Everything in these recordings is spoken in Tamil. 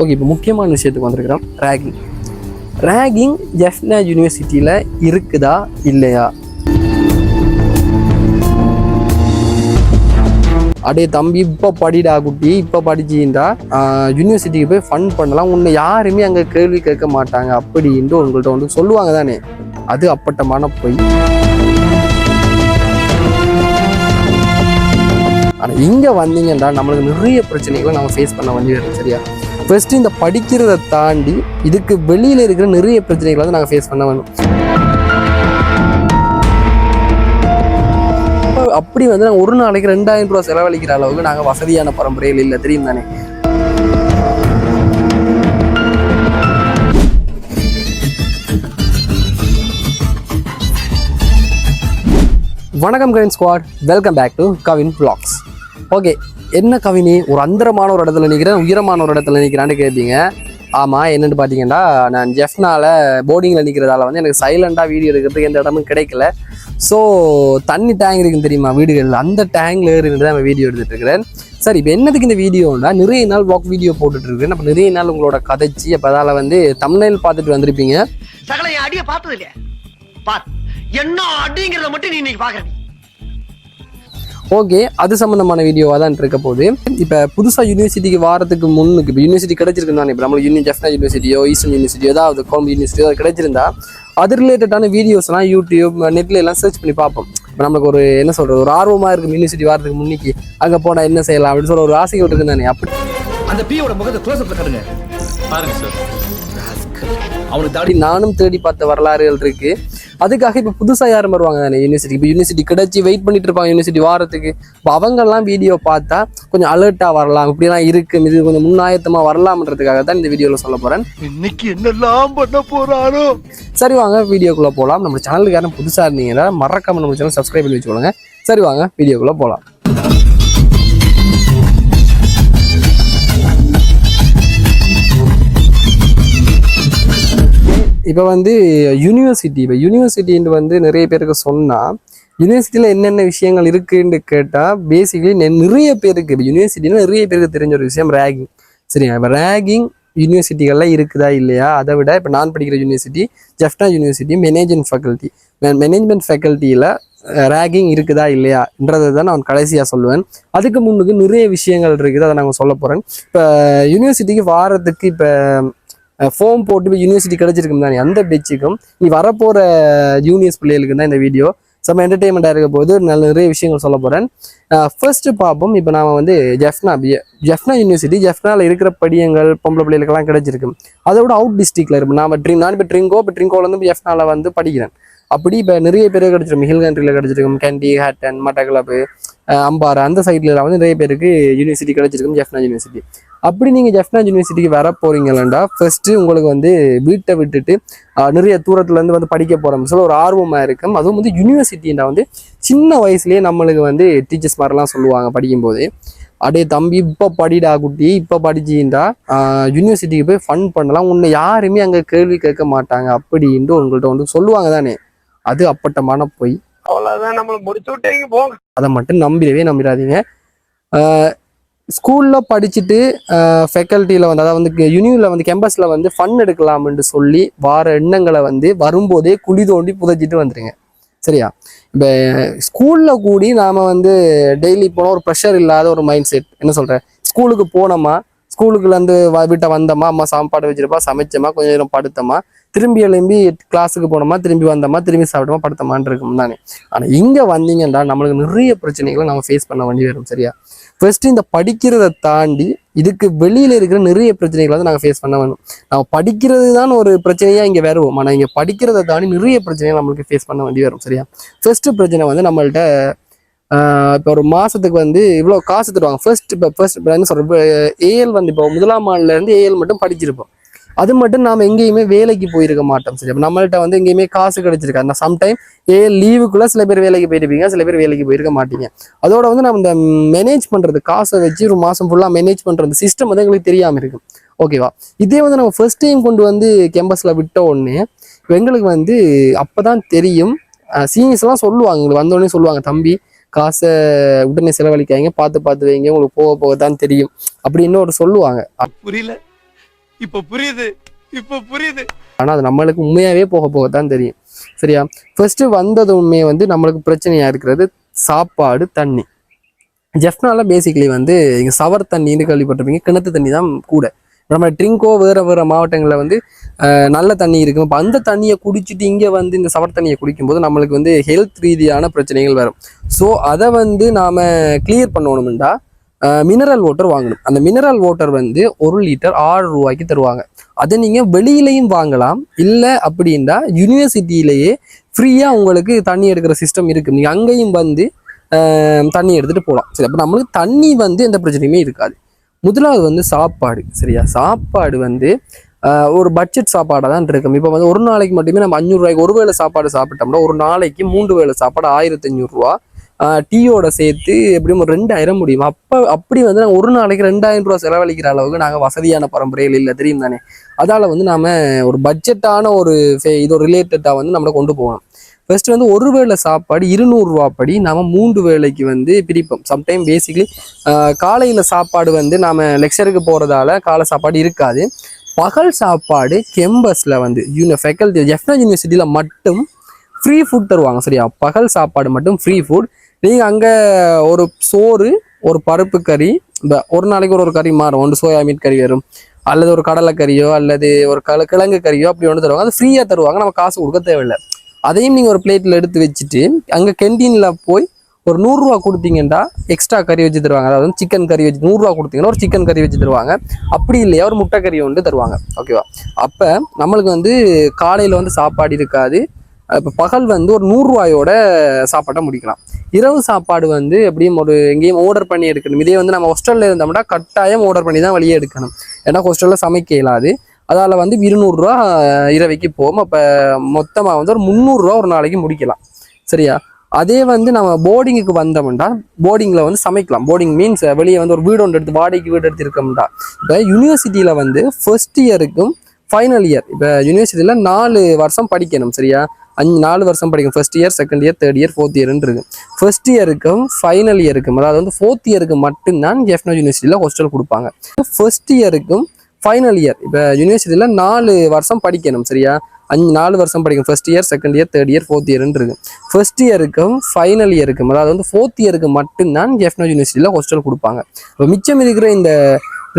ஓகே இப்போ முக்கியமான விஷயத்துக்கு வந்திருக்கிறோம். ரேகிங் ரேகிங் ஜெஃப்னா யூனிவர்சிட்டியில் இருக்குதா இல்லையா? அடே தம்பி இப்போ படிடா குட்டி இப்போ படிச்சின்னா யூனிவர்சிட்டிக்கு போய் ஃபன் பண்ணலாம். உன்னை யாருமே அங்கே கேள்வி கேட்க மாட்டாங்க அப்படின்ட்டு உங்கள்கிட்ட வந்து சொல்லுவாங்க தானே. அது அப்பட்டமான பொய். ஆனால் இங்கே வந்தீங்கன்னா நம்மளுக்கு நிறைய பிரச்சனைகளை நம்ம ஃபேஸ் பண்ண வேண்டியது சரியா? ஃபஸ்ட்டு இந்த படிக்கிறதை தாண்டி இதுக்கு வெளியில் இருக்கிற நிறைய பிரச்சனைகளை வந்து நாங்கள் ஃபேஸ் பண்ண வேணும் அப்படி வந்து நாங்கள் ஒரு நாளைக்கு ரெண்டாயிரம் ரூபா செலவழிக்கிற அளவுக்கு நாங்கள் வசதியான பரம்பரையில் இல்லை தெரியும் தானே? வணக்கம் Kavin squad welcome back to Kavin blogs okay என்ன கவினி? ஒரு அந்தரமான ஒரு இடத்துல நிற்கிறேன் உயரமான ஒரு இடத்துல நிற்கிறான்னு கேட்பீங்க ஆமாம் என்னென்னு பார்த்தீங்கன்னா நான் ஜெஃப்னால போர்டிங்கில் நிற்கிறதால வந்து எனக்கு சைலண்டாக வீடியோ எடுக்கிறதுக்கு எந்த இடமும் கிடைக்கல. ஸோ தண்ணி டேங்க் இருக்குன்னு தெரியுமா வீடுகளில்? அந்த டேங்கில் ஏறிட்டு தான் வீடியோ எடுத்துகிட்டு இருக்கிறேன். சரி இப்போ என்னதுக்கு இந்த வீடியோன்னா நிறைய நாள் வாக் வீடியோ போட்டுட்ருக்கேன் அப்போ நிறைய நாள் உங்களோட கதைச்சி அப்போ அதால் வந்து தமிழ்நாள் பார்த்துட்டு வந்திருப்பீங்க. சகல என் பார்த்தது இல்லையா பார் என்ன அடிங்கிறத மட்டும் நீ இன்னைக்கு பாக்குற ஓகே அது சம்மந்தமான வீடியோவாக தான் இருக்க போகுது. இப்போ புதுசாக யூனிவர்சிட்டிக்கு வாரத்துக்கு முன்னுக்கு இப்போ யூனிவர்சிட்டி கிடைச்சிருக்கு தானே இப்போ நம்மளுக்கு யூனி ஜெஃப்னா யூனிவர்சிட்டியோ ஈஸ்டர்ன் யூனிவர்சிட்டியோ ஏதாவது கொழம்பு யூனிவர்சிட்டியோ அது கிடைச்சிருந்தா அது ரிலேட்டடான வீடியோஸ்லாம் யூடியூப் நெட்ல எல்லாம் சர்ச் பண்ணி பார்ப்போம். இப்போ நம்மளுக்கு ஒரு என்ன சொல்றது ஒரு ஆர்வமாக இருக்கும் யூனிவர்சிட்டி வாரத்துக்கு முன்னிக்கு. அங்கே போனால் என்ன செய்யலாம் அப்படின்னு சொல்ல ஒரு ஆசைகள் இருக்கு தானே அப்படி. அந்த பியோட முகத்தை க்ளோஸ் அப்ல காட்டுங்க. பாருங்க சார் அவனுக்கு தாடி நானும் தேடி பார்த்த வரலாறுகள் இருக்கு. அதுக்காக இப்போ புதுசாக யாரும் வருவாங்க தானே யூனிவர்சிட்டி இப்போ யூனிவர்சிட்டி கிடைச்சி வெயிட் பண்ணிட்டு இருப்பாங்க யூனிவர்சிட்டி வாரத்துக்கு. இப்போ அவங்கெல்லாம் வீடியோ பார்த்தா கொஞ்சம் அலர்ட்டாக வரலாம். இப்படிலாம் இருக்கு. இது கொஞ்சம் முன்னாயத்தமாக வரலாம்ன்றதுக்காக தான் இந்த வீடியோவில் சொல்ல போகிறேன் இன்னைக்கு என்னெல்லாம் பண்ண போறானோ சரி வாங்க வீடியோக்குள்ளே போகலாம் நம்ம சேனலுக்கு யாரும் புதுசாக இருந்தீங்கன்னா மறக்காம நம்ம சேனல் சப்ஸ்கிரைப் பண்ணி வச்சுக்கோங்க. சரி வாங்க வீடியோக்குள்ளே போகலாம் இப்போ வந்து யூனிவர்சிட்டி இப்போ யூனிவர்சிட்டின்னு வந்து நிறைய பேருக்கு சொன்னால் யூனிவர்சிட்டியில் என்னென்ன விஷயங்கள் இருக்குன்னு கேட்டால் பேசிக்கலி நிறைய பேருக்கு இப்போ யூனிவர்சிட்டியில் நிறைய பேருக்கு தெரிஞ்ச ஒரு விஷயம் ரேகிங் சரிங்க இப்போ ரேகிங் யூனிவர்சிட்டிகள்லாம் இருக்குதா இல்லையா? அதை விட இப்போ நான் படிக்கிற university Jaffna university management faculty management ஃபேக்கல்ட்டியில் ragging இருக்குதா இல்லையான்றதை தான் நான் கடைசியாக சொல்லுவேன். அதுக்கு முன்னுக்கு நிறைய விஷயங்கள் இருக்குது அதை நாங்கள் சொல்ல போகிறேன் இப்போ யூனிவர்சிட்டிக்கு வாரத்துக்கு இப்போ ஃபோம் போட்டு யூனிவர்சிட்டி கிடைச்சிருக்கும் தானே அந்த பெச்சுக்கும் நீ வரப்போகிற ஜூனியர்ஸ் பிள்ளைகளுக்கு தான் இந்த வீடியோ செம்ம என்டர்டெயின்மெண்ட்டாக இருக்க போது நல்ல நிறைய விஷயங்கள் சொல்ல போகிறேன் ஃபர்ஸ்ட்டு பார்ப்போம். இப்போ நாம் வந்து ஜெஃப்னா ஜெஃப்னா யூனிவர்சிட்டி ஜெஃப்னாவில் இருக்கிற படியங்கள் பொம்பளை பிள்ளைகளுக்கெல்லாம் கிடைச்சிருக்கு அதோட அவுட் டிஸ்ட்ரிக்டில் இருக்கும் நாம ட்ரிங் நான் இப்போ ட்ரிங்கோ இப்போ ட்ரிங்கோல இப்போ ஜெஃப்னாவில் வந்து படிக்கிறேன். அப்படி இப்போ நிறைய பேர் கிடச்சிருக்கும். ஹில் கண்ட்ரியில் கிடச்சிருக்கும். கேண்டி ஹேட்டன் மட்டக்களப்பு அஹ் அந்த சைட்லலாம் வந்து நிறைய பேருக்கு யூனிவர்சிட்டி கிடச்சிருக்கும். ஜெஃப்னா யூனிவர்சிட்டி அப்படி நீங்கள் ஜெஃப்னா யூனிவர்சிட்டிக்கு வர போறீங்களா ஃபர்ஸ்ட் உங்களுக்கு வந்து வீட்டை விட்டுட்டு நிறைய தூரத்துல இருந்து வந்து படிக்க போறோம் சொல்ல ஒரு ஆர்வமா இருக்கும். அதுவும் வந்து யூனிவர்சிட்டின்னா வந்து சின்ன வயசுலயே நம்மளுக்கு வந்து டீச்சர்ஸ் மாதிரிலாம் சொல்லுவாங்க படிக்கும்போது. அடே தம்பி இப்போ படிடா குட்டி இப்போ படிச்சின்னா யூனிவர்சிட்டிக்கு போய் ஃபன் பண்ணலாம். உன்னை யாருமே அங்கே கேள்வி கேட்க மாட்டாங்க அப்படின்ட்டு உங்கள்கிட்ட வந்து சொல்லுவாங்க தானே. அது அப்பட்டமான பொய். அவ்வளவுதான் நம்மள முடிச்சு விட்டீங்க போங்க. அதை மட்டும் நம்பிடவே நம்பிடாதீங்க. ஸ்கூலில் படிச்சுட்டு ஃபேக்கல்ட்டியில் வந்து அதாவது வந்து யூனியூவில் வந்து கேம்பஸில் வந்து ஃபன் எடுக்கலாம்னு சொல்லி வார எண்ணங்களை வந்து வரும்போதே குழி தோண்டி புதைச்சிட்டு வந்துடுங்க சரியா? இப்போ ஸ்கூலில் கூடி நாம் வந்து டெய்லி போனால் ஒரு ப்ரெஷர் இல்லாத ஒரு மைண்ட் செட் என்ன சொல்கிறேன் ஸ்கூலுக்கு போனோமா? ஸ்கூலுக்குலேருந்து வீட்டை வந்தோமா? அம்மா சாப்பாடு வச்சிருப்பா சமைச்சோமா? கொஞ்சம் நேரம் படுத்தோமா? திரும்பி எழும்பி கிளாஸுக்கு போனோமா? திரும்பி வந்தோமா? திரும்பி சாப்பிட்டோமா? படுத்தோமான்னு இருக்கும் தானே. ஆனால் இங்கே வந்தீங்கன்னா நம்மளுக்கு நிறைய பிரச்சனைகளை நம்ம ஃபேஸ் பண்ண வேண்டி வரும் சரியா? ஃபர்ஸ்ட் இந்த படிக்கிறதை தாண்டி இதுக்கு வெளியில இருக்கிற நிறைய பிரச்சனைகளை வந்து நாங்கள் ஃபேஸ் பண்ண வேணும் நம்ம படிக்கிறது தான் ஒரு பிரச்சனையா இங்கே வருவோம். ஆனால் இங்கே படிக்கிறதை தாண்டி நிறைய பிரச்சனைகள் நம்மளுக்கு ஃபேஸ் பண்ண வேண்டி வரும் சரியா? ஃபர்ஸ்ட் பிரச்சனை வந்து நம்மள்ட்ட இப்போ ஒரு மாசத்துக்கு வந்து இவ்வளோ காசு தருவாங்க. ஃபர்ஸ்ட் இப்போ ஃபர்ஸ்ட் என்ன சொல்றது? ஏஎல் வந்து இப்போ முதலாம் ஆண்டுல இருந்து ஏஎல் மட்டும் படிச்சிருப்போம். அது மட்டும் நாம் எங்கேயுமே வேலைக்கு போயிருக்க மாட்டோம் சரி. அப்போ நம்மள்கிட்ட வந்து எங்கேயுமே காசு கிடைச்சிருக்காது. அந்த சம்டைம் ஏ லீவுக்குள்ள சில பேர் வேலைக்கு போயிருப்பீங்க சில பேர் வேலைக்கு போயிருக்க மாட்டீங்க. அதோட வந்து நம்ம இந்த மேனேஜ் பண்ணுறது காசை வச்சு ஒரு மாதம் ஃபுல்லாக மேனேஜ் பண்ணுறது சிஸ்டம் வந்து எங்களுக்கு தெரியாமல் இருக்கும் ஓகேவா இதே வந்து நம்ம ஃபர்ஸ்ட் டைம் கொண்டு வந்து கேம்பஸில் விட்ட உடனே எங்களுக்கு வந்து அப்போ தான் தெரியும் சீனியர்ஸ்லாம் சொல்லுவாங்க எங்களுக்கு வந்தோடனே சொல்லுவாங்க தம்பி காசை உடனே செலவழிக்காங்க பார்த்து பார்த்து வைங்க உங்களுக்கு போக போக தான் தெரியும். அப்படின்னு ஒரு சொல்லுவாங்க. புரியல. இப்ப புரியுது இப்ப புரியுது. ஆனால் அது நம்மளுக்கு உண்மையாகவே போக போக தான் தெரியும். சரியா? ஃபர்ஸ்ட் வந்ததுமே வந்து நம்மளுக்கு பிரச்சனையா இருக்கிறது சாப்பாடு தண்ணி. ஜெஃப்னால பேசிக்கலி வந்து இங்கே சவர் தண்ணின்னு கேள்விப்பட்டிருப்பீங்க கிணத்து தண்ணி தான் கூட. நம்ம ட்ரிங்கோ வேறு வேறு மாவட்டங்களில் வந்து நல்ல தண்ணி இருக்கும். இப்போ அந்த தண்ணியை குடிச்சிட்டு இங்கே வந்து இந்த சவர் தண்ணியை குடிக்கும்போது நம்மளுக்கு வந்து ஹெல்த் ரீதியான பிரச்சனைகள் வரும். ஸோ அதை வந்து நாம் கிளியர் பண்ணணும்டா. மினரல் வாட்டர் வாங்கணும். அந்த மினரல் வாட்டர் வந்து ஒரு லிட்டர் ஆறு ரூபாய்க்கு தருவாங்க. அதை நீங்கள் வெளியிலையும் வாங்கலாம். இல்லை அப்படின்னா யூனிவர்சிட்டியிலேயே ஃப்ரீயாக உங்களுக்கு தண்ணி எடுக்கிற சிஸ்டம் இருக்குது நீங்கள் அங்கேயும் வந்து தண்ணி எடுத்துகிட்டு போகலாம் சரி அப்போ நம்மளுக்கு தண்ணி வந்து எந்த பிரச்சனையுமே இருக்காது. முதலாவது வந்து சாப்பாடு. சரியா? சாப்பாடு வந்து ஒரு பட்ஜெட் சாப்பாடாக தான் இருக்கும். இப்போ வந்து ஒரு நாளைக்கு மட்டுமே நம்ம அஞ்சூறுரூவாய்க்கு ஒரு வேளை சாப்பாடு சாப்பிட்டோம்னா ஒரு நாளைக்கு மூன்று வேளை சாப்பாடு ஆயிரத்தி அஞ்சூறுரூவா டீயோட சேர்த்து எப்படியும் ஒரு ரெண்டாயிரம் முடியும். அப்போ அப்படி வந்து நாங்கள் ஒரு நாளைக்கு ரெண்டாயிரம் ரூபா செலவழிக்கிற அளவுக்கு நாங்கள் வசதியான பரம்பரையில் இல்லை தெரியும் தானே? அதால் வந்து நாம் ஒரு பட்ஜெட்டான ஒரு ஃபே- இது ரிலேட்டடாக வந்து நம்மளை கொண்டு போகணும் ஃபர்ஸ்ட் வந்து ஒரு வேளை சாப்பாடு இருநூறுவா படி நாம் மூன்று வேளைக்கு வந்து பிரிப்போம். சம்டைம் பேசிக்லி காலையில் சாப்பாடு வந்து நாம் லெக்சருக்கு போகிறதால காலை சாப்பாடு இருக்காது. பகல் சாப்பாடு கெம்பஸில் வந்து யூனி ஃபேக்கல்டி எஃப்னா யூனிவர்சிட்டியில் மட்டும் ஃப்ரீ ஃபுட் தருவாங்க சரியா? பகல் சாப்பாடு மட்டும் ஃப்ரீ ஃபுட் நீங்கள் அங்கே ஒரு சோறு ஒரு பருப்பு கறி இந்த ஒரு நாளைக்கு ஒரு ஒரு கறி மாறும். ஒன்று சோயா மீன் கறி வரும். அல்லது ஒரு கடலை கறியோ அல்லது ஒரு கல கிழங்கு கறியோ அப்படி ஒன்று தருவாங்க. அது ஃப்ரீயாக தருவாங்க. நம்ம காசு கொடுக்க தேவையில்லை. அதையும் நீங்கள் ஒரு பிளேட்டில் எடுத்து வச்சுட்டு அங்கே கேன்டீனில் போய் ஒரு நூறுரூவா கொடுத்தீங்கன்னா எக்ஸ்ட்ரா கறி வச்சு தருவாங்க. அதாவது சிக்கன் கறி வச்சு நூறுரூவா கொடுத்தீங்கன்னா ஒரு சிக்கன் கறி வச்சு தருவாங்க. அப்படி இல்லையா ஒரு முட்டை கறி ஒன்று தருவாங்க. ஓகேவா அப்போ நம்மளுக்கு வந்து காலையில் வந்து சாப்பாடு இருக்காது. இப்போ பகல் வந்து ஒரு நூறுரூவாயோட சாப்பாட்டை முடிக்கலாம். இரவு சாப்பாடு வந்து எப்படியும் ஒரு எங்கேயும் ஆர்டர் பண்ணி எடுக்கணும். இதே வந்து நம்ம ஹாஸ்டலில் இருந்தோம்னா கட்டாயம் ஆர்டர் பண்ணி தான் வெளியே எடுக்கணும். ஏன்னா ஹாஸ்டலில் சமைக்க இயலாது. அதால் வந்து இருநூறுரூவா இரவைக்கு போகும். அப்போ மொத்தமாக வந்து ஒரு முந்நூறுரூவா ஒரு நாளைக்கு முடிக்கலாம். சரியா? அதே வந்து நம்ம போர்டிங்குக்கு வந்தோம்னா போர்டிங்கில் வந்து சமைக்கலாம். போர்டிங் மீன்ஸ் வெளியே வந்து ஒரு வீடு ஒன்று எடுத்து வாடகைக்கு வீடு எடுத்து இருக்கோம்டா இப்போ யூனிவர்சிட்டியில் வந்து ஃபர்ஸ்ட் இயருக்கும் ஃபைனல் இயர் இப்போ யூனிவர்சிட்டியில் நாலு வருஷம் படிக்கணும். சரியா? அஞ்சு நாலு வருஷம் படிக்கும். First year second year third year fourth இயர்னு இருக்கு ஃபர்ஸ்ட் இயருக்கும் ஃபைனல் இயருக்கும் அதாவது வந்து ஃபோர்த் இயருக்கு மட்டும்தான் ஜெஃப்னா யூனிவர்சிட்டியில் ஹாஸ்டல் கொடுப்பாங்க. ஃபர்ஸ்ட் இயருக்கும் ஃபைனல் இயர் இப்போ யூனிவர்சிட்டியில் நாலு வருஷம் படிக்கணும் சரியா? அஞ்சு நாலு வருஷம் படிக்கும். First year second year third year fourth இயர்னு இருக்கு ஃபர்ஸ்ட் இயருக்கும் ஃபைனல் இயருக்கும் அதாவது வந்து ஃபோர்த் இயருக்கு மட்டும்தான் ஜெஃப்னா யூனிவர்சிட்டியில் ஹாஸ்டல் கொடுப்பாங்க. இப்போ மிச்சம் இருக்கிற இந்த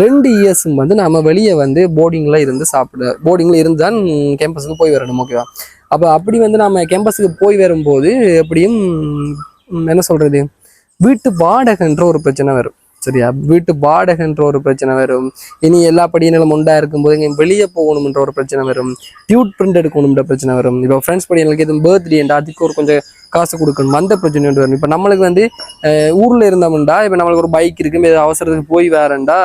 ரெண்டு இயர்ஸும் வந்து நம்ம வெளியே வந்து போர்டிங்கில் இருந்து சாப்பிட போர்டிங்கில் இருந்து தான் கேம்பஸுக்கு போய் வரணும் ஓகேவா அப்போ அப்படி வந்து நம்ம கேம்பஸுக்கு போய் வரும்போது எப்படியும் என்ன சொல்கிறது வீட்டு வாடகைன்ற ஒரு பிரச்சனை வரும். சரியா? வீட்டு வாடகைன்ற ஒரு பிரச்சனை வரும். இனி எல்லா படியினாலும் உண்டா இருக்கும்போது இங்கே வெளியே போகணுன்ற ஒரு பிரச்சனை வரும். டியூட் பிரிண்ட் எடுக்கணுன்ற பிரச்சனை வரும். இப்போ ஃப்ரெண்ட்ஸ் படிகளுக்கு எதுவும் பர்த்டேண்டா அதுக்கு ஒரு கொஞ்சம் காசு கொடுக்கணும். அந்த பிரச்சனை ஒன்று வரும். இப்போ நம்மளுக்கு வந்து ஊரில் ஊர்ல இருந்தோம்டா இப்போ நம்மளுக்கு ஒரு பைக் இருக்கு. அவசரத்துக்கு போய் வரேன்டா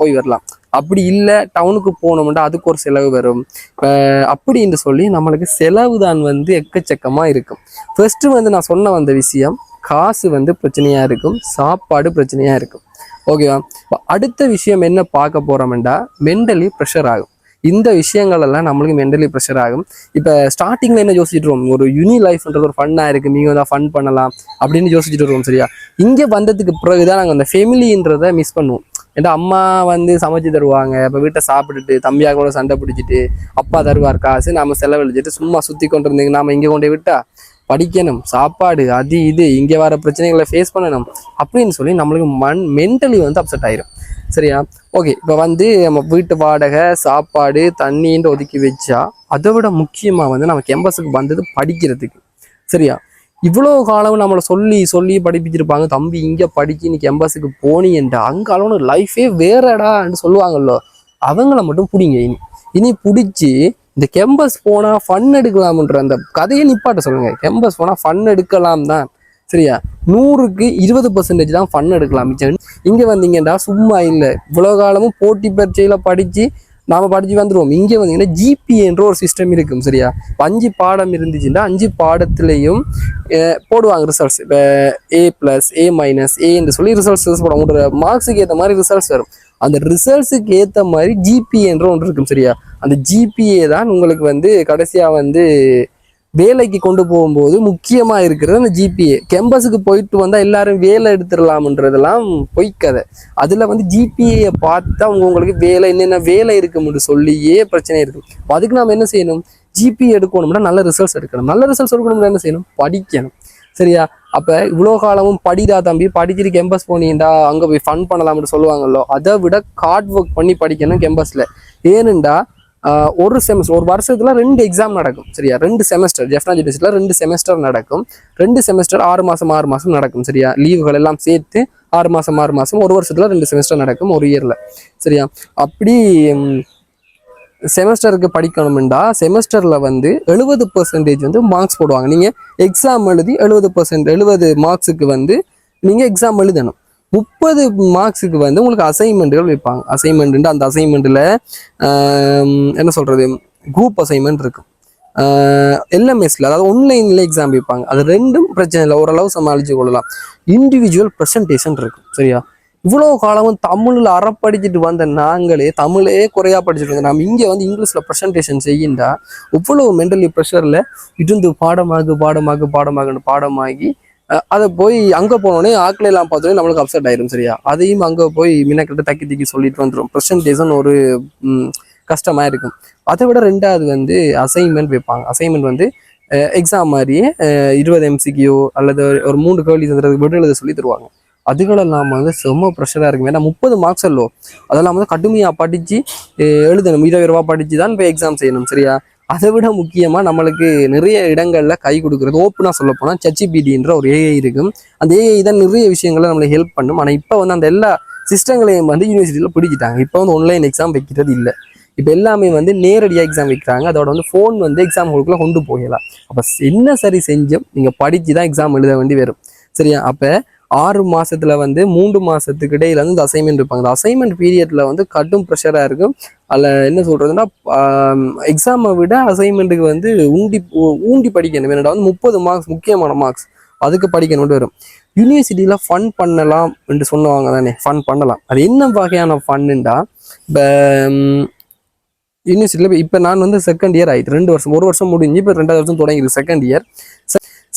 போய் வரலாம். அப்படி இல்லை டவுனுக்கு போனோம்னா அதுக்கு ஒரு செலவு வரும். இப்போ அப்படின்னு சொல்லி நம்மளுக்கு செலவு தான் வந்து எக்கச்சக்கமாக இருக்கும். ஃபர்ஸ்ட்டு வந்து நான் சொன்ன வந்த விஷயம் காசு வந்து பிரச்சனையாக இருக்கும் சாப்பாடு பிரச்சனையாக இருக்கும். ஓகேவா இப்போ அடுத்த விஷயம் என்ன பார்க்க போகிறோம்டா மென்டலி ப்ரெஷர் ஆகும். இந்த விஷயங்கள் எல்லாம் நம்மளுக்கு மென்டலி ப்ரெஷர் ஆகும். இப்போ ஸ்டார்டிங்கில் என்ன யோசிச்சுட்டு ஒரு யூனி லைஃப்ன்றது ஒரு ஃபன்னாக இருக்குது நீங்க தான் ஃபன் பண்ணலாம் அப்படின்னு யோசிச்சுட்டு வருவோம் சரியா? இங்கே வந்ததுக்கு பிறகுதான் நாங்கள் அந்த ஃபெமிலின்றதை மிஸ் பண்ணுவோம். ஏன்னா அம்மா வந்து சமைச்சு தருவாங்க. இப்போ வீட்டை சாப்பிட்டுட்டு தம்பியாக கூட சண்டை பிடிச்சிட்டு அப்பா தருவார் காசு நாம செலவழிச்சிட்டு சும்மா சுற்றி கொண்டு இருந்தீங்க நாம இங்கே கொண்டு விட்டா? படிக்கணும் சாப்பாடு அது இது இங்கே வர பிரச்சனைகளை ஃபேஸ் பண்ணணும் அப்படின்னு சொல்லி நம்மளுக்கு மண் மென்டலி வந்து அப்செட் ஆயிரும். சரியா? ஓகே இப்போ வந்து நம்ம வீட்டு வாடகை சாப்பாடு தண்ணின்னு ஒதுக்கி வச்சா அதை விட முக்கியமாக வந்து நம்ம கேம்பஸுக்கு வந்தது படிக்கிறதுக்கு. சரியா? இவ்வளோ காலம் நம்மளை சொல்லி சொல்லி படிப்பிச்சிருப்பாங்க. தம்பி இங்கே படிச்சு நீ கேம்பஸுக்கு போனீன்டா அங்கே அளவு லைஃபே வேறடான்னு சொல்லுவாங்கல்ல. அவங்கள மட்டும் பிடிங்க இனி. இனி பிடிச்சி இந்த கெம்பஸ் போனால் ஃபன் எடுக்கலாம்ன்ற அந்த கதையை நிப்பாட்ட சொல்லுங்கள் கெம்பஸ் போனால் ஃபன் எடுக்கலாம் தான். சரியா? நூறுக்கு இருபது பர்சன்டேஜ் தான் ஃபன் எடுக்கலாம். மிச்சம். இங்கே வந்தீங்கன்னா சும்மா இல்லை. இவ்வளோ காலமும் போட்டி பரீட்சையில் படித்து நாம படிச்சு வந்துடுவோம் இங்கே வந்தீங்கன்னா ஜிபிஏன்ற ஒரு சிஸ்டம் இருக்கும் சரியா? அஞ்சு பாடம் இருந்துச்சுன்னா அஞ்சு பாடத்துலேயும் போடுவாங்க ரிசல்ட்ஸ் இப்போ ஏ ப்ளஸ் ஏ மைனஸ் ஏன்னு சொல்லி ரிசல்ட்ஸ் போடுவாங்க. உங்களோட மார்க்ஸுக்கு ஏற்ற மாதிரி ரிசல்ட்ஸ் வரும். அந்த ரிசல்ட்ஸுக்கு ஏற்ற மாதிரி ஜிபிஏன்ற ஒன்று இருக்கும் சரியா? அந்த ஜிபிஏ தான் உங்களுக்கு வந்து கடைசியாக வந்து வேலைக்கு கொண்டு போகும்போது முக்கியமா இருக்கிறது அந்த ஜிபிஏ கேம்பஸுக்கு போயிட்டு வந்தா எல்லாரும் வேலை எடுத்துடலாம்ன்றதெல்லாம் பொய்க்கதை அதுல வந்து ஜிபிஏ பார்த்தா அவங்க உங்களுக்கு வேலை என்னென்ன வேலை இருக்கும்னு சொல்லியே பிரச்சனை இருக்கு. அதுக்கு நாம என்ன செய்யணும்? ஜிபி எடுக்கணும்னா நல்ல ரிசல்ட்ஸ் எடுக்கணும். நல்ல ரிசல்ட்ஸ் எடுக்கணும்னா என்ன செய்யணும்? படிக்கணும். சரியா? அப்ப இவ்வளோ காலமும் படிடா தம்பி. படிச்சுட்டு கேம்பஸ் போனீங்கடா அங்க போய் ஃபன் பண்ணலாம்னு சொல்லுவாங்கல்ல அதை விட ஹார்ட் ஒர்க் பண்ணி படிக்கணும் கேம்பஸ்ல ஏனுண்டா ஒரு செமஸ்டர் ஒரு வருஷத்துல ரெண்டு எக்ஸாம் நடக்கும் சரியா? ரெண்டு செமஸ்டர் ஜெஃப்னா யூனிவர்சிட்டியில் ரெண்டு செமஸ்டர் நடக்கும். ரெண்டு செமஸ்டர் ஆறு மாசம் ஆறு மாசம் நடக்கும் சரியா? லீவுகள் எல்லாம் சேர்த்து ஆறு மாசம் ஆறு மாசம் ஒரு வருஷத்துல ரெண்டு செமஸ்டர் நடக்கும் ஒரு இயர்ல சரியா? அப்படி செமஸ்டருக்கு படிக்கணும்டா செமஸ்டரில் வந்து எழுபது பர்சன்டேஜ் வந்து மார்க்ஸ் போடுவாங்க. நீங்கள் எக்ஸாம் எழுதி எழுபது பர்சன்ட் எழுபது மார்க்ஸுக்கு வந்து நீங்கள் எக்ஸாம் எழுதணும். முப்பது மார்க்ஸுக்கு வந்து உங்களுக்கு அசைன்மெண்ட்டுகள் வைப்பாங்க. அசைன்மெண்ட்டு அந்த அசைன்மெண்ட்டில் என்ன சொல்கிறது குரூப் அசைன்மெண்ட் இருக்கும். எல்எம்எஸ்ல அதாவது ஒன்லைன்ல எக்ஸாம் வைப்பாங்க. அது ரெண்டும் பிரச்சனை இல்லை. ஓரளவு சமாளிச்சு கொள்ளலாம். இண்டிவிஜுவல் ப்ரெசன்டேஷன் இருக்கும். சரியா? இவ்வளோ காலமும் தமிழில் அறப்படிச்சிட்டு வந்த நாங்களே தமிழே குறையா படிச்சுட்டு இருந்தோம் நம்ம இங்கே வந்து இங்கிலீஷில் ப்ரெசன்டேஷன் செய்யின்றா இவ்வளோ மென்டலி ப்ரெஷரில் இருந்து பாடமாக பாடமாக பாடமாகுன்னு பாடமாகி அதை போய் அங்கே போனோடனே ஆக்களை எல்லாம் பார்த்தோன்னே நம்மளுக்கு அப்செட் ஆயிரும் சரியா? அதையும் அங்கே போய் மின்னக்கிட்ட தக்கி தக்கி சொல்லிட்டு வந்துடும் ப்ரெசன்டேஷன் ஒரு கஷ்டமாக இருக்கும். அதை விட ரெண்டாவது வந்து அசைன்மெண்ட் வைப்பாங்க. அசைன்மெண்ட் வந்து எக்ஸாம் மாதிரியே இருபது எம்சிக்கியோ அல்லது ஒரு மூணு கேள்வி விட எழுத சொல்லி தருவாங்க. அதுகளெல்லாம் வந்து செம்ம ப்ரெஷராக இருக்கும். ஏன்னா முப்பது மார்க்ஸ் அல்லோ. அதெல்லாம் வந்து கடுமையாக படித்து எழுதணும். இருபது ரூபா படித்து தான் போய் எக்ஸாம் செய்யணும் சரியா? அதை விட முக்கியமாக நம்மளுக்கு நிறைய இடங்களில் கை கொடுக்குறது. ஓப்பனாக சொல்ல போனால் சச்சிபிடின்ற ஒரு ஏஐ இருக்கும் அந்த ஏஐ தான் நிறைய விஷயங்களை நம்மளுக்கு ஹெல்ப் பண்ணும். ஆனால் இப்போ வந்து அந்த எல்லா சிஸ்டங்களையும் வந்து யூனிவர்சிட்டியில் பிடிக்கிட்டாங்க. இப்போ வந்து ஆன்லைன் எக்ஸாம் வைக்கிறது இல்லை. இப்போ எல்லாமே வந்து நேரடியாக எக்ஸாம் வைக்கிறாங்க. அதோட வந்து ஃபோன் வந்து எக்ஸாம் ஹோலுக்குள்ள கொண்டு போகலாம் அப்போ என்ன சரி செஞ்சும்? நீங்கள் படித்து தான் எக்ஸாம் எழுத வேண்டி வரும். சரியா? அப்போ ஆறு மாசத்துல வந்து மூன்று மாசத்துக்கு இடையில வந்து இந்த அசைன்மெண்ட் இருப்பாங்க. இந்த அசைன்மெண்ட் பீரியட்ல வந்து கடும் ப்ரெஷராக இருக்கும். அதில் என்ன சொல்றதுன்னா எக்ஸாமை விட அசைன்மெண்ட்டுக்கு வந்து ஊண்டி ஊண்டி படிக்கணும். என்னடா வந்து முப்பது மார்க்ஸ் முக்கியமான மார்க்ஸ் அதுக்கு படிக்கணும்னு வரும். யூனிவர்சிட்டியில் ஃபன் பண்ணலாம் என்று சொன்னவங்க தானே. ஃபன் பண்ணலாம். அது என்ன வகையான ஃபன்னுண்டா இப்போ யூனிவர்சிட்டியில் இப்போ நான் வந்து செகண்ட் இயர் ஆயிட்டு ரெண்டு வருஷம் ஒரு வருஷம் முடிஞ்சு இப்போ ரெண்டாவது வருஷம் தொடங்கிடுது செகண்ட் இயர்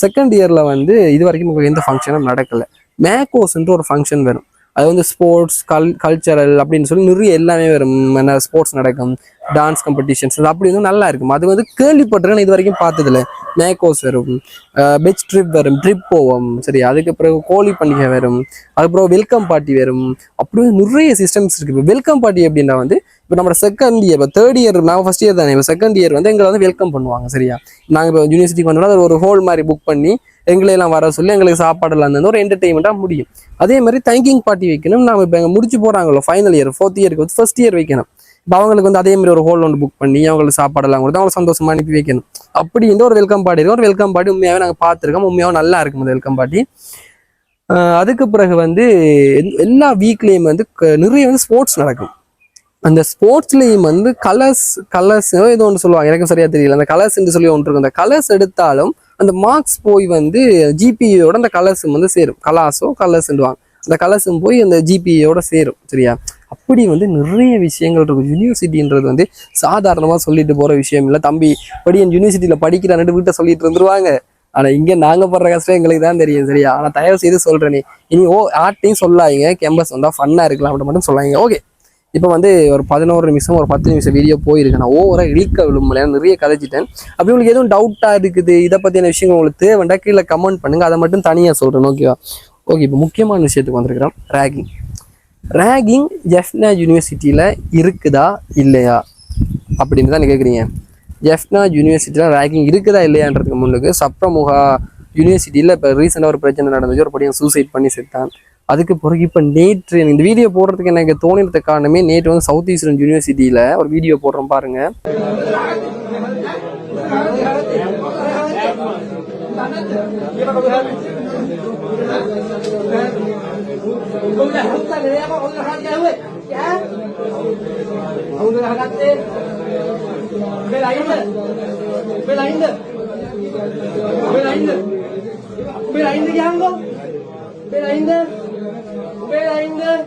செகண்ட் இயரில் வந்து இது வரைக்கும் எந்த ஃபங்க்ஷனும் நடக்கலை. மேக்கோஸ்ன்ற ஒரு ஃபங்க்ஷன் வரும். அது வந்து ஸ்போர்ட்ஸ் கல் கல்ச்சரல் அப்படின்னு சொல்லி நிறைய எல்லாமே வரும். என்ன ஸ்போர்ட்ஸ் நடக்கும். டான்ஸ் காம்படிஷன்ஸ் அப்படி வந்து நல்லா இருக்கும். அது வந்து கேள்விப்பட்டிருக்கேன் இது வரைக்கும் பார்த்ததில்ல. மேக்கோஸ் வரும். பெச் ட்ரிப் வரும். ட்ரிப் போவோம். சரி அதுக்கு பிறகு கோழி பண்டிகை வரும். அதுக்கப்புறம் வெல்கம் பார்ட்டி வரும். அப்படி வந்து நிறைய சிஸ்டம்ஸ் இருக்குது இப்போ வெல்கம் பார்ட்டி அப்படின்னா வந்து இப்போ நம்ம செகண்ட் இயர் இப்போ தேர்ட் இயர் நான் ஃபர்ஸ்ட் இயர் தானே இப்போ செகண்ட் இயர் வந்து எங்களை வந்து வெல்கம் பண்ணுவாங்க சரியா? நாங்கள் இப்போ யூனிவர்சிட்டிக்கு வந்தோம்னா அது ஒரு ஹோல் மாதிரி புக் பண்ணி எங்களையெல்லாம் வர சொல்லி எங்களுக்கு சாப்பாடெல்லாம் தந்து ஒரு என்டர்டெயின்மெண்ட்டாக முடியும். அதே மாதிரி தேங்கிங் பார்ட்டி வைக்கணும். நம்ம இப்போ எங்கள் முடிச்சு போகிறாங்களோ ஃபைனல் இயர் ஃபோர்த் இயருக்கு வந்து ஃபர்ஸ்ட் இயர் வைக்கணும். இப்போ அவங்களுக்கு வந்து அதே மாதிரி ஒரு ஹோல் ஒன்று புக் பண்ணி அவங்களுக்கு சாப்பாடெல்லாம் கொடுத்து அவங்களை சந்தோஷமா அனுப்பி வைக்கணும். அப்படின்ற ஒரு வெல்கம் பார்ட்டி இருக்கும் ஒரு வெல்கம் பார்ட்டி உண்மையாகவே நாங்கள் பார்த்துருக்கோம். உண்மையாக நல்லா இருக்கும் அந்த வெல்கம் பாட்டி அதுக்கு பிறகு வந்து எல்லா வீக்லேயும் வந்து க- நிறைய வந்து ஸ்போர்ட்ஸ் நடக்கும். அந்த ஸ்போர்ட்ஸ்லேயும் வந்து கலர்ஸ் கலர்ஸ் ஏதோ ஒன்று சொல்லுவாங்க. எனக்கும் சரியாக தெரியல. அந்த கலர்ஸ் என்று சொல்லி ஒன்று இருக்கும். அந்த கலர்ஸ் எடுத்தாலும் அந்த மார்க்ஸ் போய் வந்து ஜிபியோட அந்த கலர்ஸும் வந்து சேரும். கலாஸோ கலர்ஸ்ன்னுவாங்க அந்த கலர்ஸும் போய் அந்த ஜிபியோட சேரும். சரியா? அப்படி வந்து நிறைய விஷயங்கள் இருக்கும். யூனிவர்சிட்டின்றது வந்து சாதாரணமாக சொல்லிட்டு போகிற விஷயம் இல்லை. தம்பி படி என் யூனிவர்சிட்டியில் படிக்கிறான்னு வீட்டை சொல்லிட்டு இருந்துருவாங்க. ஆனால் இங்கே நாங்கள் படுற கஷ்டம் எங்களுக்கு தான் தெரியும் சரியா? ஆனால் தயவு செய்து சொல்கிறேனே இனி ஓ ஆர்ட்டையும் சொல்லாதீங்க. கேம்பஸ் வந்தால் ஃபன்னாக இருக்கலாம் அப்படின்னு மட்டும் சொல்லாங்க ஓகே இப்போ வந்து ஒரு பதினோரு நிமிஷம் ஒரு பத்து நிமிஷம் வீடியோ போயிருக்கு. நான் ஓவராக இழிக்க விழும்பல நிறைய கதைச்சிட்டேன். அப்படி உங்களுக்கு எதுவும் டவுட்டாக இருக்குது? இதை பற்றின விஷயங்கள் உங்களுக்கு தேவைண்டா? கீழே கமெண்ட் பண்ணுங்கள் அதை மட்டும் தனியாக சொல்கிறேன் ஓகேவா ஓகே இப்போ முக்கியமான விஷயத்துக்கு வந்திருக்கிறோம். ரேகிங் ரேகிங் ஜெஃப்னா யூனிவர்சிட்டியில் இருக்குதா இல்லையா? அப்படின்னு தான் கேட்குறீங்க ஜெஃப்னா யூனிவர்சிட்டியில் ரேகிங் இருக்குதா இல்லையான்றதுக்கு முன்னுக்கு சப்ரமுகா யூனிவர்சிட்டியில் இப்போ ரீசெண்டாக ஒரு பிரச்சனை நடந்துச்சு. ஒரு படியும் சூசைட் பண்ணி செத்தான். அதுக்கு பிறகு இப்போ நேற்று இந்த வீடியோ போடுறதுக்கு எனக்கு தோணினது காரணமே நேற்று வந்து சவுத் ஈஸ்டர்ன் யூனிவர்சிட்டியில் ஒரு வீடியோ போடுறோம் பாருங்கள் كل حتى اللي هي بقول لحد قهوه يا اقول لها حاجات ايه فين عندك فين عندك فين عندك فين عندك يا عمو فين عندك فين عندك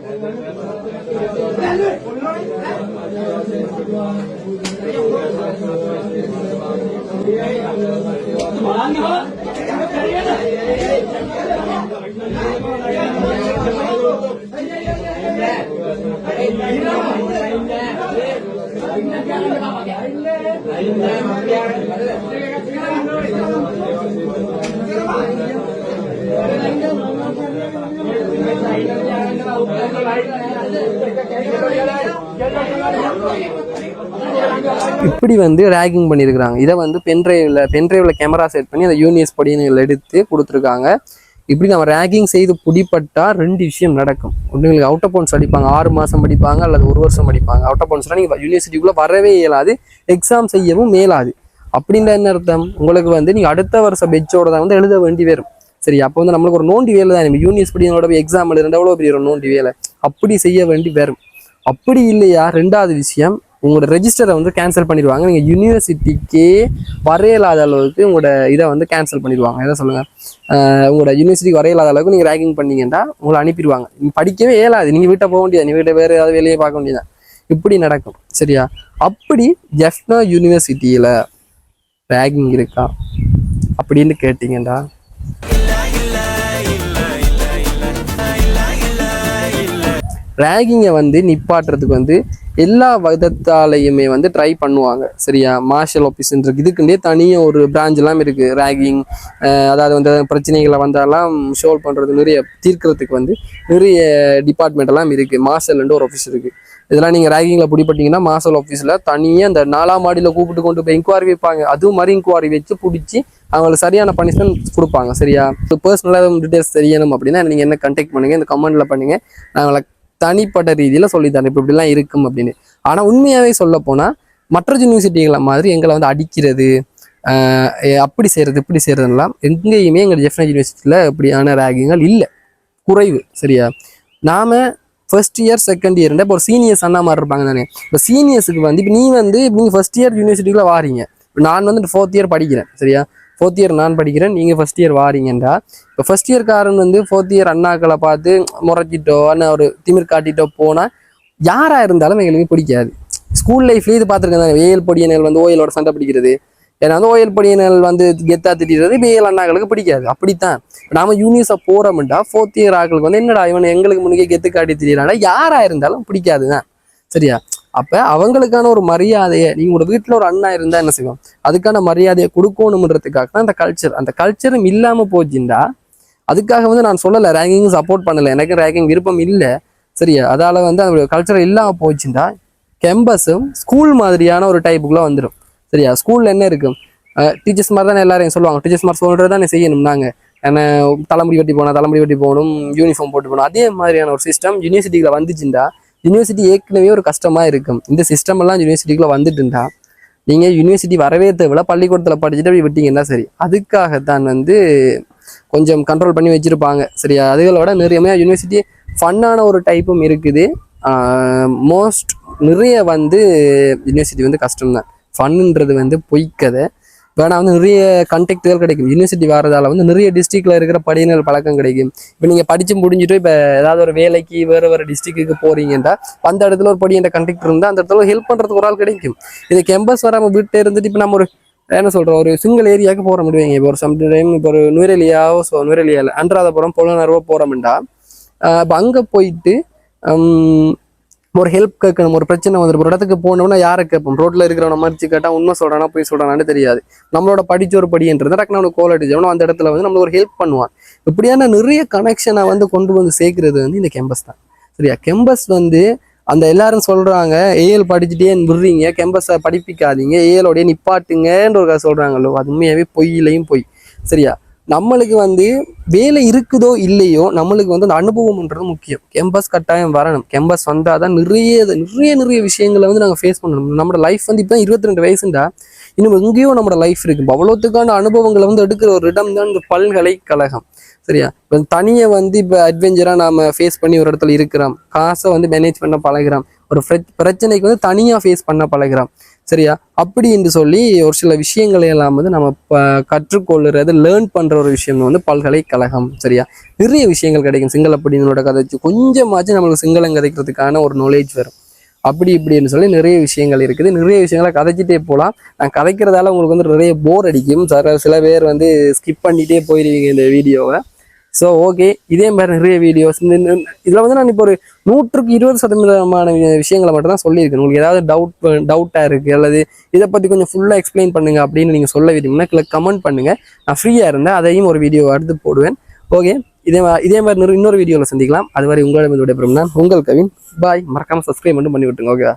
عندك இப்படி வந்து ரேகிங் பண்ணியிருக்கிறாங்க. இதை வந்து பென்ட்ரைவில் பென்ட்ரைவில் கேமரா செட் பண்ணி அந்த யூனியஸ் படிகள் எடுத்து கொடுத்துருக்காங்க. இப்படி நம்ம ரேகிங் செய்து பிடிப்பட்டா ரெண்டு விஷயம் நடக்கும். ஒன்றுங்களுக்கு அவுட் ஆஃப் பவுன்ஸ் அடிப்பாங்க ஆறு மாதம் படிப்பாங்க அல்லது ஒரு வருஷம் படிப்பாங்க அவுட் ஆஃப் பவுன்ஸ்னால் நீங்கள் யூனிவர்சிட்டிக்குள்ளே வரவே இயலாது எக்ஸாம் செய்யவும் மேலாது. அப்படின்ற என்ன அர்த்தம்? உங்களுக்கு வந்து நீங்கள் அடுத்த வருஷம் பெச்சோட தான் வந்து எழுத வேண்டி வரும். சரி அப்போ வந்து நம்மளுக்கு ஒரு நோண்டி வேலை தான். நம்ம யூனிவர்சிட்டியோட எக்ஸாம் எழுதுறது எவ்வளோ பெரிய ஒரு நோண்டி வேலை? அப்படி செய்ய வேண்டி வரும். அப்படி இல்லையா? ரெண்டாவது விஷயம் உங்களோட ரெஜிஸ்டரை வந்து கேன்சல் பண்ணிடுவாங்க. நீங்கள் யூனிவர்சிட்டிக்கே வரையலாத அளவுக்கு உங்களோட இதை வந்து கேன்சல் பண்ணிடுவாங்க. எதை சொல்லுங்கள் உங்களோட யூனிவர்சிட்டிக்கு வரையலாத அளவுக்கு நீங்கள் ரேகிங் பண்ணீங்கன்னா உங்களை அனுப்பிடுவாங்க. நீங்கள் படிக்கவே இயலாது. நீங்கள் வீட்டை போக முடியாது நீ வீட்டை வேறு ஏதாவது வெளியே பார்க்க முடியாது இப்படி நடக்கும். சரியா? அப்படி ஜெஃப்னா யூனிவர்சிட்டியில் ரேகிங் இருக்கா? அப்படின்னு கேட்டிங்கடா ரேகிங்கை வந்து நிப்பாட்டுறதுக்கு வந்து எல்லா விதத்தாலையுமே வந்து ட்ரை பண்ணுவாங்க. சரியா? மார்ஷல் ஆஃபீஸ்ன்றது இதுக்குண்டே தனியாக ஒரு பிரான்ச் எல்லாம் இருக்குது ரேகிங் அதாவது வந்து பிரச்சனைகளை வந்தாலாம் சோல்வ் பண்ணுறது நிறைய தீர்க்கறதுக்கு வந்து நிறைய டிபார்ட்மெண்ட் எல்லாம் இருக்குது மார்ஷல்ன்ற ஒரு ஆஃபீஸ் இருக்குது இதெல்லாம் நீங்கள் ரேகிங்கில் பிடிப்பட்டீங்கன்னா மார்ஷல் ஆஃபீஸில் தனியாக அந்த நாலாம் மாடியில் கூப்பிட்டு கொண்டு போய் இன்கொயரி வைப்பாங்க. அதுவும் மாதிரி இன்கொயரி வச்சு பிடிச்சி அவங்களுக்கு சரியான பனிஷ்மெண்ட் கொடுப்பாங்க. சரியா? பர்சனலாக டீட்டெயில்ஸ் தெரியணும் அப்படின்னா நீங்கள் என்ன கண்டெக்ட் பண்ணுங்கள் இந்த கமெண்ட்டில் பண்ணுங்கள் நாங்களை தனிப்பட்ட ரீதியில் சொல்லித்தரேன் இப்போ இப்படிலாம் இருக்கும் அப்படின்னு. ஆனால் உண்மையாகவே சொல்ல போனால் மற்ற யூனிவர்சிட்டிகளை மாதிரி எங்களை வந்து அடிக்கிறது அப்படி செய்கிறது இப்படி செய்கிறதுலாம் எங்கேயுமே எங்கள் ஜெஃப்னா யூனிவர்சிட்டியில் இப்படியான ரேகிங்கள் இல்லை. குறைவு சரியா? நாம் ஃபர்ஸ்ட் இயர் செகண்ட் இயர் இப்போ ஒரு சீனியர்ஸ் அண்ணா மாதிரி இருப்பாங்க தானே. இப்போ சீனியர்ஸுக்கு வந்து இப்போ நீ வந்து நீங்கள் ஃபர்ஸ்ட் இயர் யூனிவர்சிட்டிக்குள்ளே வாரீங்க. நான் வந்து ஃபோர்த் இயர் படிக்கிறேன் சரியா? ஃபோர்த் இயர் நான் படிக்கிறேன் நீங்கள் ஃபர்ஸ்ட் இயர் வாரீங்கன்றா. இப்போ ஃபர்ஸ்ட் இயர்காரன் வந்து ஃபோர்த் இயர் அண்ணாக்களை பார்த்து முறைச்சிட்டோ அண்ணா ஒரு திமிர் காட்டிட்டோ போனால் யாராக இருந்தாலும் எங்களுக்கு பிடிக்காது. ஸ்கூல் லைஃப்லேயே இது பார்த்துருக்கேன் தானே ஏஎல் பொடியனல் வந்து ஓயலோட சண்டை பிடிக்கிறது. ஏன்னா வந்து ஓயல் பொடியனல் வந்து கெத்தா திட்டிடுறது இப்போ அண்ணாக்களுக்கு பிடிக்காது. அப்படித்தான். நாம யூனிவர்ஸை போகிறோம்டா ஃபோர்த் இயர் ஆக்களுக்கு வந்து என்னடா இவன் எங்களுக்கு முன்னே கெத்து காட்டி திரியிறானா யாராக இருந்தாலும் பிடிக்காது தான் சரியா? அப்போ அவங்களுக்கான ஒரு மரியாதையை நீங்கள் ஒரு வீட்டில் ஒரு அண்ணா இருந்தால் என்ன செய்வோம்? அதுக்கான மரியாதையை கொடுக்கணுன்றதுக்காக தான் அந்த கல்ச்சர் அந்த கல்ச்சரும் இல்லாமல் போச்சுண்டா. அதுக்காக வந்து நான் சொல்லலை ரேங்கிங் சப்போர்ட் பண்ணலை. எனக்கு ரேங்கிங் விருப்பம் இல்லை. சரியா அதால் வந்து அதோடைய கல்ச்சர் இல்லாமல் போச்சுண்டா. கேம்பஸும் ஸ்கூல் மாதிரியான ஒரு டைப்புக்குள்ளே வந்துடும் சரியா? ஸ்கூலில் என்ன இருக்கும் டீச்சர்ஸ் மாதிரி தானே எல்லாரையும் சொல்லுவாங்க. டீச்சர்ஸ் மாதிரி சொல்கிறது தானே செய்யணும் நாங்கள் என்ன தலைமுடி வெட்டி போனால் தலைமுடி வெட்டி போகணும் யூனிஃபார்ம் போட்டு போகணும். அதே மாதிரியான ஒரு சிஸ்டம் யூனிவர்சிட்டியில் வந்துச்சுண்டா. யூனிவர்சிட்டி ஏற்கனவே ஒரு கஷ்டமாக இருக்கும். இந்த சிஸ்டம் எல்லாம் வந்துட்டு வந்துட்டுண்டா. நீங்கள் யூனிவர்சிட்டி வரவே தேவையில்ல. பள்ளிக்கூடத்தில் படிச்சுட்டு அப்படி விட்டீங்கன்னா சரி. அதுக்காக தான் வந்து கொஞ்சம் கண்ட்ரோல் பண்ணி வச்சிருப்பாங்க. சரியா? அதுகளோட நிறைய யூனிவர்சிட்டி ஃபன்னான ஒரு டைப்பும் இருக்குது. மோஸ்ட் நிறைய வந்து யூனிவர்சிட்டி வந்து கஷ்டம்தான். ஃபன்னுன்றது வந்து பொய்க்கதை. வேணால் வந்து நிறைய கண்டெக்ட்டுகள் கிடைக்கும். யூனிவர்சிட்டி வரதால வந்து நிறைய டிஸ்ட்ரிக்டில் இருக்கிற படியினர் பழக்கம் கிடைக்கும். இப்போ நீங்கள் படித்து முடிஞ்சுட்டு இப்போ ஏதாவது ஒரு வேலைக்கு வேறு வேறு டிஸ்ட்ரிக்ட்டுக்கு போகிறீங்கன்னா அந்த இடத்துல ஒரு படி என்ற கண்டெக்ட் இருந்தால் அந்த இடத்துல ஹெல்ப் பண்ணுறதுக்கு ஒரு ஆள் கிடைக்கும். இது கேம்பஸ் வராமல் வீட்டில் இருந்துட்டு இப்போ நம்ம ஒரு என்ன சொல்கிறோம் ஒரு சிங்கிள் ஏரியாவுக்கு போகிற முடியுங்க இப்போ ஒரு சம் டைம் இப்போ ஒரு நுவரெலியாவோ ஸோ நுவரெலியாவில் அன்றாதபுரம் பொலனர்வோ போகிறோம்டா இப்போ அங்கே போயிட்டு ஒரு ஹெல்ப் கேட்கணும் ஒரு பிரச்சனை வந்துடும் ஒரு இடத்துக்கு போனோம்னா யாரை கேட்போம்? ரோட்டில் இருக்கிறவன மறிச்சு கேட்டால் உண்மை சொல்கிறானா போய் சொல்கிறானான்னு தெரியாது. நம்மளோட படிச்சோர் ஒரு படின்றது டக்குனு அவனுக்கு கோல் அடிச்சவனோ அந்த இடத்துல வந்து நம்மளுக்கு ஒரு ஹெல்ப் பண்ணுவான். இப்படியான நிறைய கனெக்ஷனை வந்து கொண்டு வந்து சேர்க்கறது வந்து இந்த கெம்பஸ் தான். சரியா? கெம்பஸ் வந்து அந்த எல்லாரும் சொல்றாங்க ஏஎல் படிச்சுட்டே விடுறீங்க கெம்பஸை படிப்பிக்காதீங்க ஏஎலோடைய நிப்பாட்டுங்கன்ற ஒரு கதை சொல்றாங்களோ அது உண்மையாவே பொய்யிலையும் பொய். சரியா? நம்மளுக்கு வந்து வேலை இருக்குதோ இல்லையோ நம்மளுக்கு வந்து அந்த அனுபவம்ன்றது முக்கியம். கேம்பஸ் கட்டாயம் வரணும். கேம்பஸ் வந்தால் தான் நிறைய நிறைய நிறைய விஷயங்களை வந்து நாங்கள் ஃபேஸ் பண்ணணும். நம்மளோட லைஃப் வந்து இப்போ இருபத்தி ரெண்டு வயசுண்டா. இன்னும் எங்கேயோ நம்மளோட லைஃப் இருக்கு. இப்போ அவ்வளோத்துக்கான அனுபவங்களை வந்து எடுக்கிற ஒரு இடம் தான் இந்த பல்கலைக்கழகம். சரியா? இப்போ தனியை வந்து இப்போ அட்வென்ச்சராக நாம் ஃபேஸ் பண்ணி ஒரு இடத்துல இருக்கிறோம். காசை வந்து மேனேஜ் பண்ண பழகிறோம். ஒரு பிரச்சனைக்கு வந்து தனியாக ஃபேஸ் பண்ண பழகிறோம். சரியா? அப்படி என்று சொல்லி ஒரு சில விஷயங்களை எல்லாம் வந்து நம்ம ப கற்றுக்கொள்ளுறது லேர்ன் பண்ற ஒரு விஷயம் வந்து பல்கலைக்கழகம் சரியா? நிறைய விஷயங்கள் கிடைக்கும். சிங்கள படியினோட கதைச்சு கொஞ்சமாச்சும் நம்மளுக்கு சிங்களம் கதைக்கிறதுக்கான ஒரு நாலேஜ் வரும். அப்படி இப்படின்னு சொல்லி நிறைய விஷயங்கள் இருக்குது. நிறைய விஷயங்களை கதைச்சிட்டே போகலாம் நான் கதைக்கிறதால உங்களுக்கு வந்து நிறைய போர் அடிக்கும். சில சில பேர் வந்து ஸ்கிப் பண்ணிட்டே போயிடுவீங்க இந்த வீடியோவை ஸோ ஓகே இதே மாதிரி நிறைய வீடியோஸ் இதில் வந்து நான் இப்போ ஒரு நூற்றுக்கு இருபது சதவீதமான விஷயங்களை மட்டும் தான் சொல்லியிருக்கேன். உங்களுக்கு ஏதாவது டவுட் டவுட்டாக இருக்குது அல்லது இதை பற்றி கொஞ்சம் ஃபுல்லாக எக்ஸ்பிளைன் பண்ணுங்க அப்படின்னு நீங்கள் சொல்ல விரும்பினா கீழே கமெண்ட் பண்ணுங்கள் நான் ஃப்ரீயாக இருந்தேன் அதையும் ஒரு வீடியோ எடுத்து போடுவேன். ஓகே இதே இதே மாதிரி இன்னொரு வீடியோவில் சந்திக்கலாம். அதுவரை உங்களிடம் விடைபெறும் நான் உங்கள் கவின். பாய் மறக்காமல் சப்ஸ்கிரைப் மட்டும் பண்ணி விட்டுருங்க ஓகே